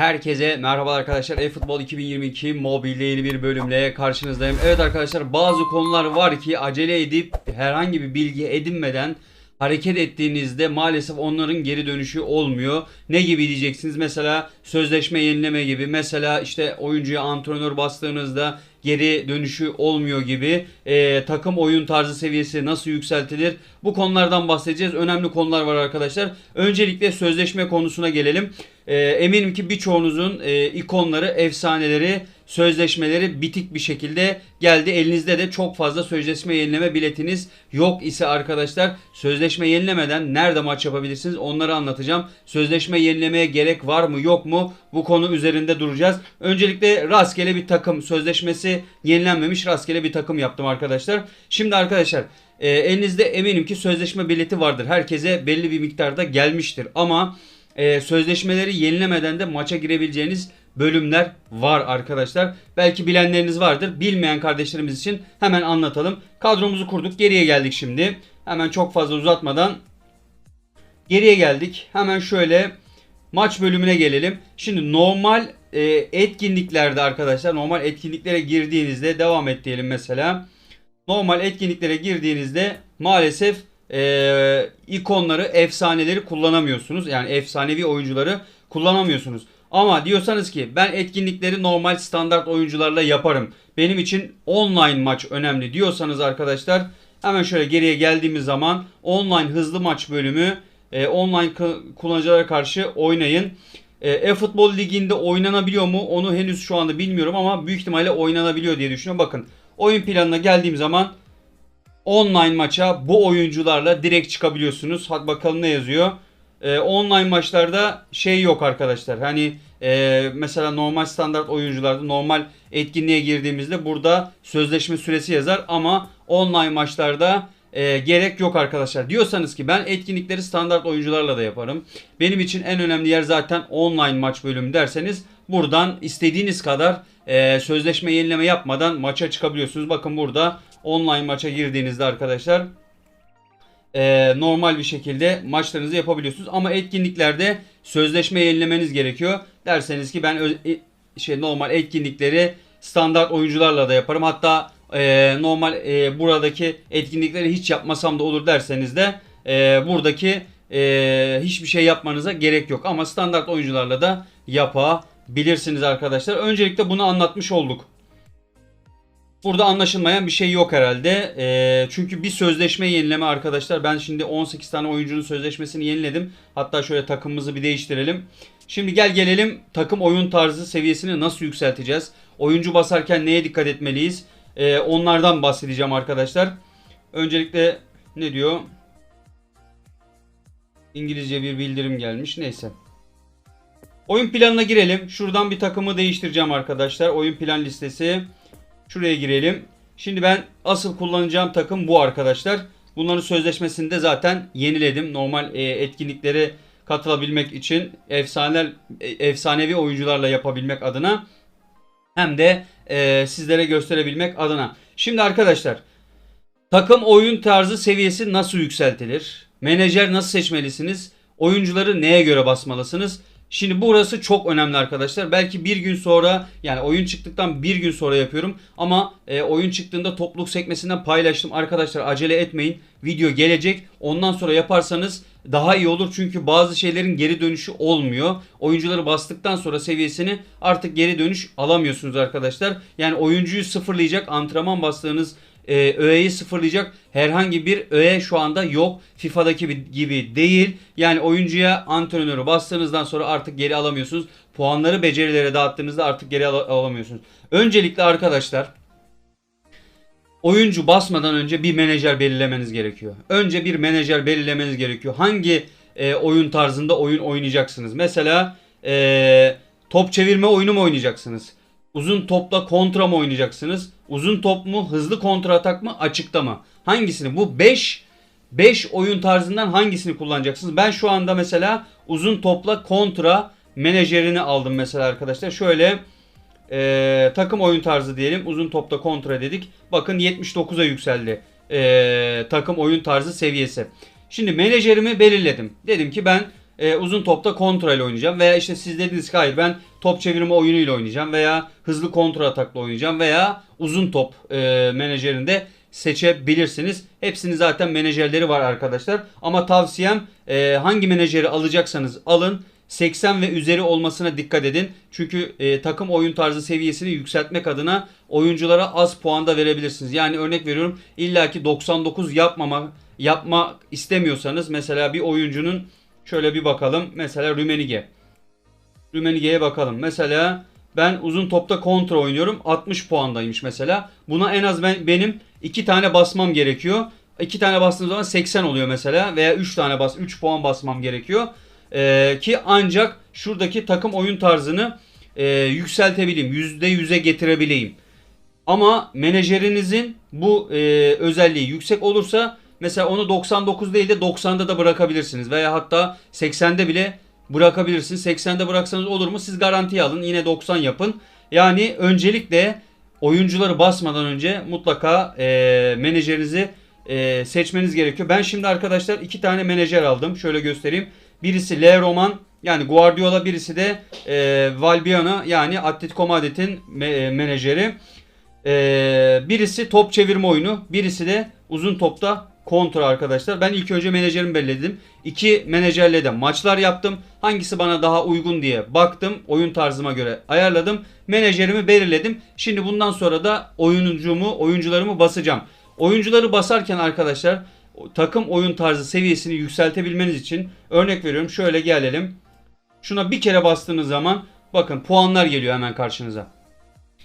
Herkese merhaba arkadaşlar. eFootball 2022 mobilde yeni bir bölümle karşınızdayım. Evet arkadaşlar bazı konular var ki acele edip herhangi bir bilgi edinmeden hareket ettiğinizde maalesef onların geri dönüşü olmuyor. Ne gibi diyeceksiniz? Mesela sözleşme yenileme gibi. Mesela işte oyuncuya antrenör bastığınızda geri dönüşü olmuyor gibi. Ee, takım oyun tarzı seviyesi nasıl yükseltilir? Bu konulardan bahsedeceğiz. Önemli konular var arkadaşlar. Öncelikle sözleşme konusuna gelelim. Ee, eminim ki birçoğunuzun e, ikonları, efsaneleri, sözleşmeleri bitik bir şekilde geldi. Elinizde de çok fazla sözleşme yenileme biletiniz yok ise arkadaşlar sözleşme yenilemeden nerede maç yapabilirsiniz onları anlatacağım. Sözleşme yenilemeye gerek var mı yok mu bu konu üzerinde duracağız. Öncelikle rastgele bir takım sözleşmesi yenilenmemiş rastgele bir takım yaptım arkadaşlar. Şimdi arkadaşlar e, elinizde eminim ki sözleşme bileti vardır. Herkese belli bir miktarda gelmiştir ama e, sözleşmeleri yenilemeden de maça girebileceğiniz bölümler var arkadaşlar. Belki bilenleriniz vardır. Bilmeyen kardeşlerimiz için hemen anlatalım. Kadromuzu kurduk. Geriye geldik şimdi. Hemen çok fazla uzatmadan geriye geldik. Hemen şöyle maç bölümüne gelelim. Şimdi normal e, etkinliklerde arkadaşlar normal etkinliklere girdiğinizde devam et diyelim mesela. Normal etkinliklere girdiğinizde maalesef e, ikonları, efsaneleri kullanamıyorsunuz. Yani efsanevi oyuncuları kullanamıyorsunuz. Ama diyorsanız ki ben etkinlikleri normal standart oyuncularla yaparım. Benim için online maç önemli diyorsanız arkadaşlar hemen şöyle geriye geldiğimiz zaman online hızlı maç bölümü e, online kullanıcılara karşı oynayın. E, E-Futbol Ligi'nde oynanabiliyor mu? Onu henüz şu anda bilmiyorum ama büyük ihtimalle oynanabiliyor diye düşünüyorum. Bakın oyun planına geldiğim zaman online maça bu oyuncularla direkt çıkabiliyorsunuz. Hadi bakalım ne yazıyor. Ee, online maçlarda şey yok arkadaşlar. Hani e, mesela normal standart oyuncularda normal etkinliğe girdiğimizde burada sözleşme süresi yazar ama online maçlarda e, gerek yok arkadaşlar. Diyorsanız ki ben etkinlikleri standart oyuncularla da yaparım. Benim için en önemli yer zaten online maç bölümü derseniz buradan istediğiniz kadar e, sözleşme yenileme yapmadan maça çıkabiliyorsunuz. Bakın burada online maça girdiğinizde arkadaşlar e, normal bir şekilde maçlarınızı yapabiliyorsunuz. Ama etkinliklerde sözleşme yenilemeniz gerekiyor. Derseniz ki ben ö- e- şey normal etkinlikleri standart oyuncularla da yaparım. Hatta e, normal e, buradaki etkinlikleri hiç yapmasam da olur derseniz de e, buradaki e, hiçbir şey yapmanıza gerek yok. Ama standart oyuncularla da yapabilirsiniz arkadaşlar. Öncelikle bunu anlatmış olduk. Burada anlaşılmayan bir şey yok herhalde. Ee, çünkü bir sözleşme yenileme arkadaşlar. Ben şimdi 18 tane oyuncunun sözleşmesini yeniledim. Hatta şöyle takımımızı bir değiştirelim. Şimdi gel gelelim takım oyun tarzı seviyesini nasıl yükselteceğiz? Oyuncu basarken neye dikkat etmeliyiz? Ee, onlardan bahsedeceğim arkadaşlar. Öncelikle ne diyor? İngilizce bir bildirim gelmiş. Neyse. Oyun planına girelim. Şuradan bir takımı değiştireceğim arkadaşlar. Oyun plan listesi. Şuraya girelim. Şimdi ben asıl kullanacağım takım bu arkadaşlar. Bunların sözleşmesini de zaten yeniledim. Normal e, etkinliklere katılabilmek için efsaneler e, efsanevi oyuncularla yapabilmek adına hem de e, sizlere gösterebilmek adına. Şimdi arkadaşlar takım oyun tarzı seviyesi nasıl yükseltilir? Menajer nasıl seçmelisiniz? Oyuncuları neye göre basmalısınız? Şimdi burası çok önemli arkadaşlar. Belki bir gün sonra yani oyun çıktıktan bir gün sonra yapıyorum. Ama e, oyun çıktığında topluluk sekmesinden paylaştım. Arkadaşlar acele etmeyin. Video gelecek. Ondan sonra yaparsanız daha iyi olur. Çünkü bazı şeylerin geri dönüşü olmuyor. Oyuncuları bastıktan sonra seviyesini artık geri dönüş alamıyorsunuz arkadaşlar. Yani oyuncuyu sıfırlayacak antrenman bastığınız e, öğeyi sıfırlayacak herhangi bir öğe şu anda yok. FIFA'daki gibi değil. Yani oyuncuya antrenörü bastığınızdan sonra artık geri alamıyorsunuz. Puanları becerilere dağıttığınızda artık geri al- alamıyorsunuz. Öncelikle arkadaşlar oyuncu basmadan önce bir menajer belirlemeniz gerekiyor. Önce bir menajer belirlemeniz gerekiyor. Hangi e, oyun tarzında oyun oynayacaksınız? Mesela e, top çevirme oyunu mu oynayacaksınız? Uzun topla kontra mı oynayacaksınız? Uzun top mu? Hızlı kontra atak mı? Açıkta mı? Hangisini? Bu 5 5 oyun tarzından hangisini kullanacaksınız? Ben şu anda mesela uzun topla kontra menajerini aldım mesela arkadaşlar. Şöyle e, takım oyun tarzı diyelim. Uzun topta kontra dedik. Bakın 79'a yükseldi. E, takım oyun tarzı seviyesi. Şimdi menajerimi belirledim. Dedim ki ben e, uzun topta kontra ile oynayacağım. Veya işte siz dediniz ki hayır ben top çevirme oyunuyla oynayacağım. Veya hızlı kontra atakla oynayacağım. Veya uzun top e, menajerinde seçebilirsiniz. Hepsinin zaten menajerleri var arkadaşlar. Ama tavsiyem e, hangi menajeri alacaksanız alın. 80 ve üzeri olmasına dikkat edin. Çünkü e, takım oyun tarzı seviyesini yükseltmek adına oyunculara az puan da verebilirsiniz. Yani örnek veriyorum illaki 99 yapmama yapmak istemiyorsanız mesela bir oyuncunun şöyle bir bakalım. Mesela Rümenige. Rümenige'ye bakalım. Mesela ben uzun topta kontra oynuyorum. 60 puandaymış mesela. Buna en az ben benim 2 tane basmam gerekiyor. 2 tane bastığım zaman 80 oluyor mesela veya 3 tane bas 3 puan basmam gerekiyor. Ee, ki ancak şuradaki takım oyun tarzını e, yükseltebileyim. %100'e getirebileyim. Ama menajerinizin bu e, özelliği yüksek olursa mesela onu 99 değil de 90'da da bırakabilirsiniz. Veya hatta 80'de bile bırakabilirsiniz. 80'de bıraksanız olur mu? Siz garantiye alın. Yine 90 yapın. Yani öncelikle oyuncuları basmadan önce mutlaka e, menajerinizi e, seçmeniz gerekiyor. Ben şimdi arkadaşlar iki tane menajer aldım. Şöyle göstereyim. Birisi Le Roman yani Guardiola birisi de e, Valbiano yani Atletico Madrid'in me- menajeri. Ee, birisi top çevirme oyunu, birisi de uzun topta kontra arkadaşlar. Ben ilk önce menajerimi belirledim. İki menajerle de maçlar yaptım. Hangisi bana daha uygun diye baktım. Oyun tarzıma göre ayarladım. Menajerimi belirledim. Şimdi bundan sonra da oyuncumu, oyuncularımı basacağım. Oyuncuları basarken arkadaşlar takım oyun tarzı seviyesini yükseltebilmeniz için örnek veriyorum. Şöyle gelelim. Şuna bir kere bastığınız zaman bakın puanlar geliyor hemen karşınıza.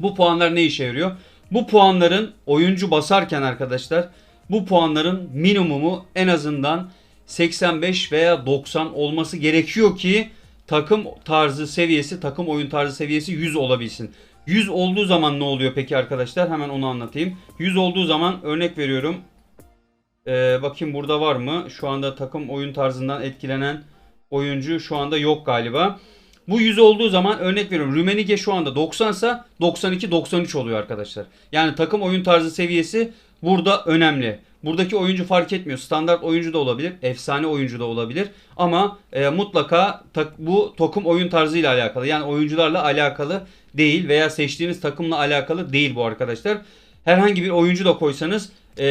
Bu puanlar ne işe yarıyor? Bu puanların oyuncu basarken arkadaşlar bu puanların minimumu en azından 85 veya 90 olması gerekiyor ki takım tarzı seviyesi, takım oyun tarzı seviyesi 100 olabilsin. 100 olduğu zaman ne oluyor peki arkadaşlar? Hemen onu anlatayım. 100 olduğu zaman örnek veriyorum. Ee, bakayım burada var mı? Şu anda takım oyun tarzından etkilenen oyuncu şu anda yok galiba. Bu 100 olduğu zaman örnek veriyorum Rümenige şu anda 90 ise 92-93 oluyor arkadaşlar. Yani takım oyun tarzı seviyesi burada önemli. Buradaki oyuncu fark etmiyor. Standart oyuncu da olabilir, efsane oyuncu da olabilir. Ama e, mutlaka tak, bu takım oyun tarzıyla alakalı. Yani oyuncularla alakalı değil veya seçtiğiniz takımla alakalı değil bu arkadaşlar. Herhangi bir oyuncu da koysanız e,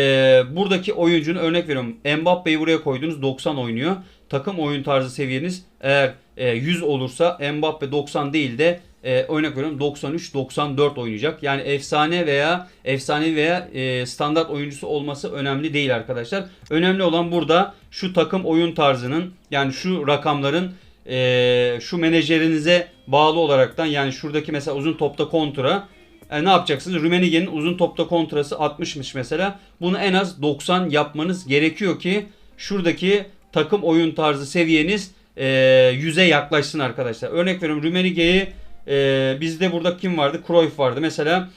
buradaki oyuncunun örnek veriyorum Mbappe'yi buraya koydunuz 90 oynuyor. Takım oyun tarzı seviyeniz eğer e, 100 olursa Mbappe 90 değil de e, örnek veriyorum 93-94 oynayacak. Yani efsane veya efsanevi veya e, standart oyuncusu olması önemli değil arkadaşlar. Önemli olan burada şu takım oyun tarzının yani şu rakamların e, şu menajerinize bağlı olaraktan yani şuradaki mesela uzun topta kontra e, ne yapacaksınız? Rumenige'nin uzun topta kontrası 60'mış mesela. Bunu en az 90 yapmanız gerekiyor ki şuradaki takım oyun tarzı seviyeniz e, 100'e yaklaşsın arkadaşlar. Örnek veriyorum Rumenige'yi e, bizde burada kim vardı? Cruyff vardı. Mesela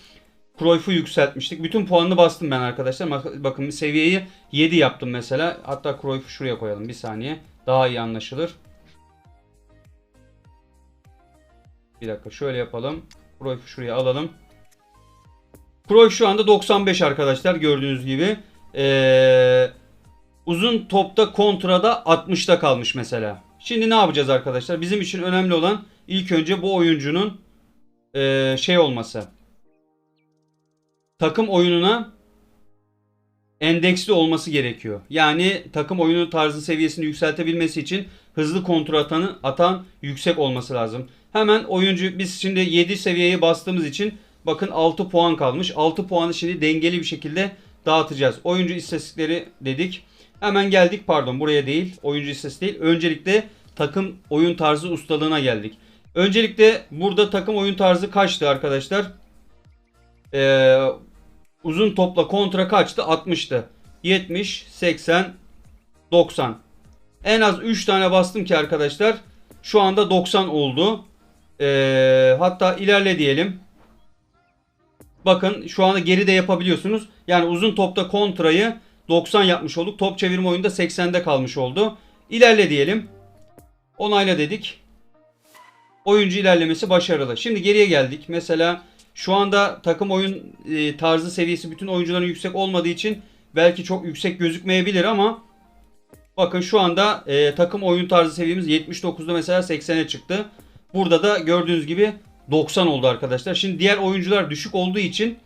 Cruyff'u yükseltmiştik. Bütün puanını bastım ben arkadaşlar. Bak- Bakın seviyeyi 7 yaptım mesela. Hatta Cruyff'u şuraya koyalım bir saniye. Daha iyi anlaşılır. Bir dakika şöyle yapalım. Cruyff'u şuraya alalım. Cruyff şu anda 95 arkadaşlar gördüğünüz gibi. Ee, uzun topta kontrada 60'ta kalmış mesela. Şimdi ne yapacağız arkadaşlar? Bizim için önemli olan ilk önce bu oyuncunun ee, şey olması. Takım oyununa endeksli olması gerekiyor. Yani takım oyunu tarzı seviyesini yükseltebilmesi için hızlı kontrol atanı, atan yüksek olması lazım. Hemen oyuncu biz şimdi 7 seviyeye bastığımız için bakın 6 puan kalmış. 6 puanı şimdi dengeli bir şekilde dağıtacağız. Oyuncu istatistikleri dedik. Hemen geldik pardon buraya değil. Oyuncu istatistiği değil. Öncelikle takım oyun tarzı ustalığına geldik. Öncelikle burada takım oyun tarzı kaçtı arkadaşlar? Ee, uzun topla kontra kaçtı? 60'tı. 70, 80, 90. En az 3 tane bastım ki arkadaşlar. Şu anda 90 oldu. Ee, hatta ilerle diyelim. Bakın şu anda geri de yapabiliyorsunuz. Yani uzun topta kontrayı 90 yapmış olduk. Top çevirme oyunda 80'de kalmış oldu. İlerle diyelim. Onayla dedik. Oyuncu ilerlemesi başarılı. Şimdi geriye geldik. Mesela şu anda takım oyun e, tarzı seviyesi bütün oyuncuların yüksek olmadığı için belki çok yüksek gözükmeyebilir ama Bakın şu anda e, takım oyun tarzı seviyemiz 79'da mesela 80'e çıktı. Burada da gördüğünüz gibi 90 oldu arkadaşlar. Şimdi diğer oyuncular düşük olduğu için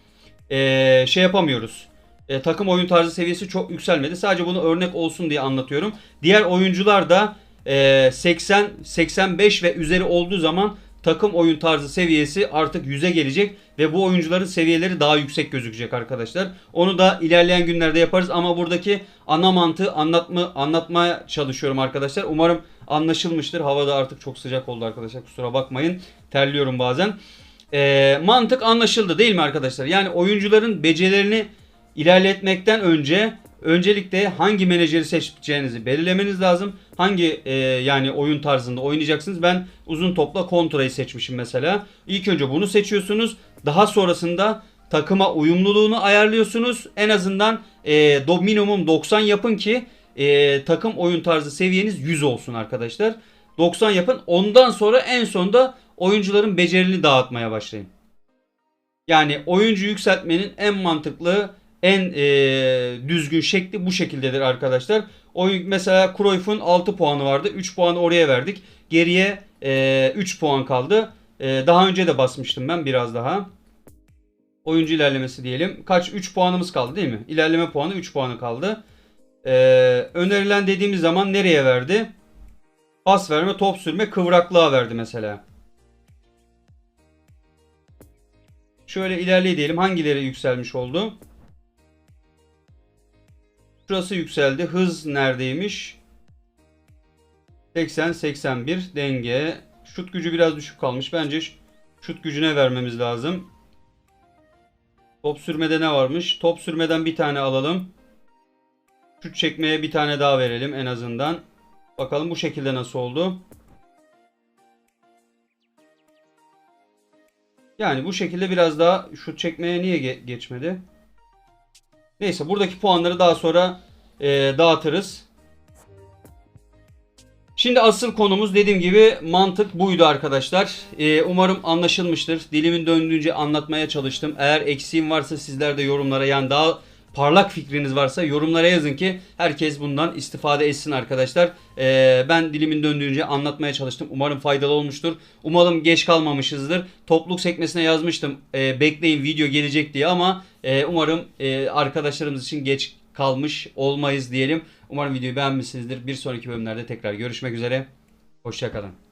e, şey yapamıyoruz. E, takım oyun tarzı seviyesi çok yükselmedi. Sadece bunu örnek olsun diye anlatıyorum. Diğer oyuncular da e, 80, 85 ve üzeri olduğu zaman takım oyun tarzı seviyesi artık 100'e gelecek ve bu oyuncuların seviyeleri daha yüksek gözükecek arkadaşlar. Onu da ilerleyen günlerde yaparız ama buradaki ana mantığı anlatma anlatmaya çalışıyorum arkadaşlar. Umarım anlaşılmıştır. Havada artık çok sıcak oldu arkadaşlar. Kusura bakmayın. Terliyorum bazen. E, mantık anlaşıldı değil mi arkadaşlar? Yani oyuncuların becerilerini ilerletmekten önce öncelikle hangi menajeri seçeceğinizi belirlemeniz lazım. Hangi e, yani oyun tarzında oynayacaksınız. Ben uzun topla kontrayı seçmişim mesela. İlk önce bunu seçiyorsunuz. Daha sonrasında takıma uyumluluğunu ayarlıyorsunuz. En azından e, do, minimum 90 yapın ki e, takım oyun tarzı seviyeniz 100 olsun arkadaşlar. 90 yapın. Ondan sonra en sonda oyuncuların becerini dağıtmaya başlayın. Yani oyuncu yükseltmenin en mantıklı, en e, düzgün şekli bu şekildedir arkadaşlar. Oyun mesela Cruyff'un 6 puanı vardı. 3 puanı oraya verdik. Geriye e, 3 puan kaldı. E, daha önce de basmıştım ben biraz daha. Oyuncu ilerlemesi diyelim. Kaç? 3 puanımız kaldı değil mi? İlerleme puanı 3 puanı kaldı. E, önerilen dediğimiz zaman nereye verdi? Pas verme, top sürme, kıvraklığa verdi mesela. Şöyle ilerleye diyelim. Hangileri yükselmiş oldu? Şurası yükseldi. Hız neredeymiş? 80-81 denge. Şut gücü biraz düşük kalmış. Bence şut gücüne vermemiz lazım. Top sürmede ne varmış? Top sürmeden bir tane alalım. Şut çekmeye bir tane daha verelim en azından. Bakalım bu şekilde nasıl oldu? Yani bu şekilde biraz daha şut çekmeye niye ge- geçmedi? Neyse buradaki puanları daha sonra e, dağıtırız. Şimdi asıl konumuz dediğim gibi mantık buydu arkadaşlar. E, umarım anlaşılmıştır. Dilimin döndüğünce anlatmaya çalıştım. Eğer eksiğim varsa sizler de yorumlara yani daha parlak fikriniz varsa yorumlara yazın ki herkes bundan istifade etsin arkadaşlar. E, ben dilimin döndüğünce anlatmaya çalıştım. Umarım faydalı olmuştur. Umarım geç kalmamışızdır. Topluluk sekmesine yazmıştım. E, bekleyin video gelecek diye ama e, umarım e, arkadaşlarımız için geç kalmış olmayız diyelim. Umarım videoyu beğenmişsinizdir. Bir sonraki bölümlerde tekrar görüşmek üzere. Hoşçakalın.